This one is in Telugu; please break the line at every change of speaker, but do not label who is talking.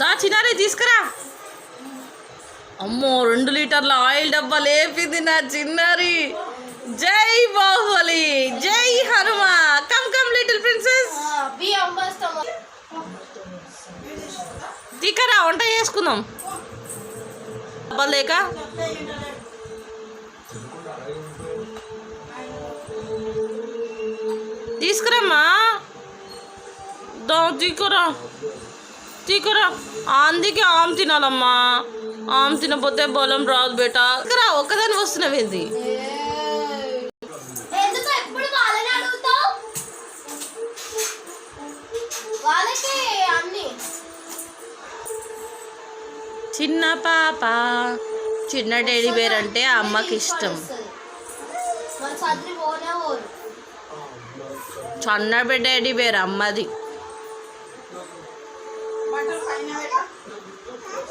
దా చిన్నారి తీసుకురా. అమ్మో రెండు లీటర్ల ఆయిల్ డబ్బా లేపింది నా చిన్నారి. జై బాహుబలి జై Hanuma. Come come little princess తీకరా వంట చేసుకుందాం. డబ్బా లేక. తీసుకురమ్మా. తీకురా తీకురా అందుకే ఆమె తినాలమ్మా. ఆమె తినపోతే బలం రాదు బేట. తీసుకురా ఒక్కదాని వస్తున్నావేంది చిన్న పాప. చిన్న డేడీ బేర్ అంటే అమ్మకి ఇష్టం.
మన చదివి పోనే పోరు
చిన్న డాడీ బేర్ అమ్మది